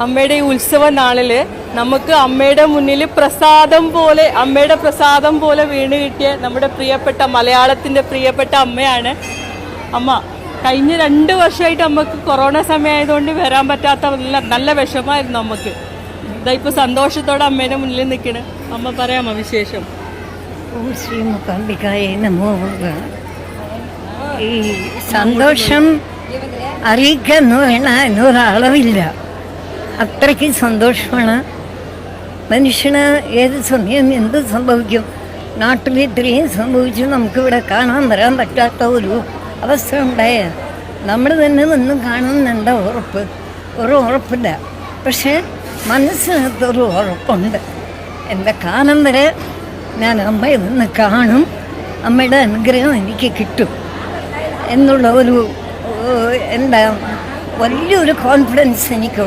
അമ്മയുടെ ഈ ഉത്സവ നാളിൽ നമുക്ക് അമ്മയുടെ മുന്നിൽ പ്രസാദം പോലെ അമ്മയുടെ പ്രസാദം പോലെ വീണ് കിട്ടിയ നമ്മുടെ പ്രിയപ്പെട്ട മലയാളത്തിന്റെ പ്രിയപ്പെട്ട അമ്മയാണ് അമ്മ. കഴിഞ്ഞ രണ്ട് വർഷമായിട്ട് നമുക്ക് കൊറോണ സമയമായതുകൊണ്ട് വരാൻ പറ്റാത്ത നല്ല നല്ല വിഷമായിരുന്നു നമുക്ക് ഇതാ ഇപ്പൊ സന്തോഷത്തോടെ അമ്മേനെ മുന്നിൽ നിൽക്കണ് അമ്മ പറയാമോ വിശേഷം? ശ്രീ മൂകാംബികായ നമോ ഈ സന്തോഷം അറിയിക്കാൻ വേണ എന്നൊരളവില്ല അത്രയ്ക്ക് സന്തോഷമാണ്. മനുഷ്യന് ഏത് സമയം എന്ത് സംഭവിക്കും? നാട്ടിൽ ഇത്രയും സംഭവിച്ചു. നമുക്കിവിടെ കാണാൻ വരാൻ പറ്റാത്ത ഒരു അവസ്ഥ ഉണ്ടായ നമ്മൾ തന്നെ നിന്ന് കാണുന്നുണ്ട് ഉറപ്പ്? ഒരു ഉറപ്പില്ല. പക്ഷേ മനസ്സിനകത്തൊരു ഉറപ്പുണ്ട്. എന്റെ കാലം വരെ ഞാൻ അമ്മയെ നിന്ന് കാണും. അമ്മയുടെ അനുഗ്രഹം എനിക്ക് കിട്ടും. എന്നുള്ള ഒരു എന്താ വലിയൊരു കോൺഫിഡൻസ് എനിക്കുണ്ട്.